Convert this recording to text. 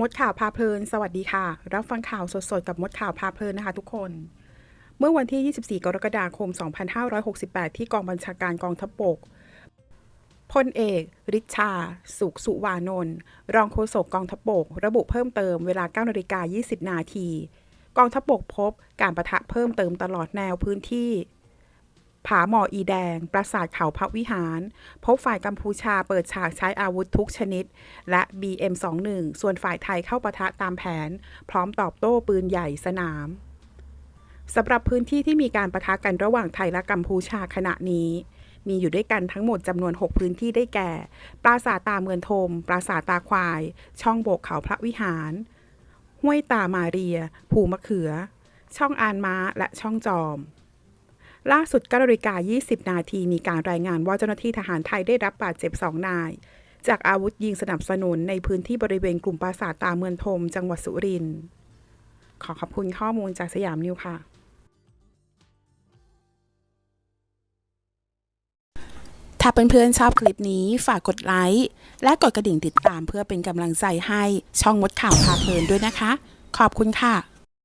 มดข่าวพาเพลิน สวัสดีค่ะ รับฟังข่าวสดๆ กับมดข่าวพาเพลินนะคะทุกคน เมื่อวันที่ 24 กรกฎาคม 2568 ที่กองบัญชาการกองทัพบกพลเอก ริชา สุขสุวานนท์รองโฆษกกองทัพบก ระบุเพิ่มเติมเวลา 9นาฬิกา20 นาที กองทัพบกพบการประทะเพิ่มเติมตลอดแนวพื้นที่ ผาหมออีแดง ปราสาทเขาพระวิหาร พบฝ่ายกัมพูชาเปิดฉากใช้อาวุธทุกชนิด และ BM21 ส่วนฝ่ายไทยเข้าปะทะตามแผน พร้อมตอบโต้ปืนใหญ่สนามสำหรับพื้นที่ที่มีการประทะกันระหว่างไทยและกัมพูชาขณะนี้มีอยู่ด้วยกันทั้งหมดจำนวน 6 พื้นที่ได้แก่ ปราสาทตาเมือนทม ปราสาทตาควาย ช่องโบกเขาพระวิหาร ห้วยตามาเรีย ภูมะเขือ ช่องอานม้า และช่องจอม ล่าสุด9นาฬิกา 20 นาทีมีการรายงานว่าเจ้าหน้าที่ทหารไทยได้รับบาดเจ็บ 2 นาย จากอาวุธยิงสนับสนุนในพื้นที่บริเวณกลุ่มปราสาทตาเมือนทม จังหวัดสุรินทร์ขอขอบคุณข้อมูลจากสยามนิวค่ะ ถ้าเพื่อนๆชอบคลิปนี้ฝากกดไลค์และกดกระดิ่งติดตามเพื่อเป็นกำลังใจให้ช่องมดข่าวพาเพลินด้วยนะคะ ขอบคุณค่ะ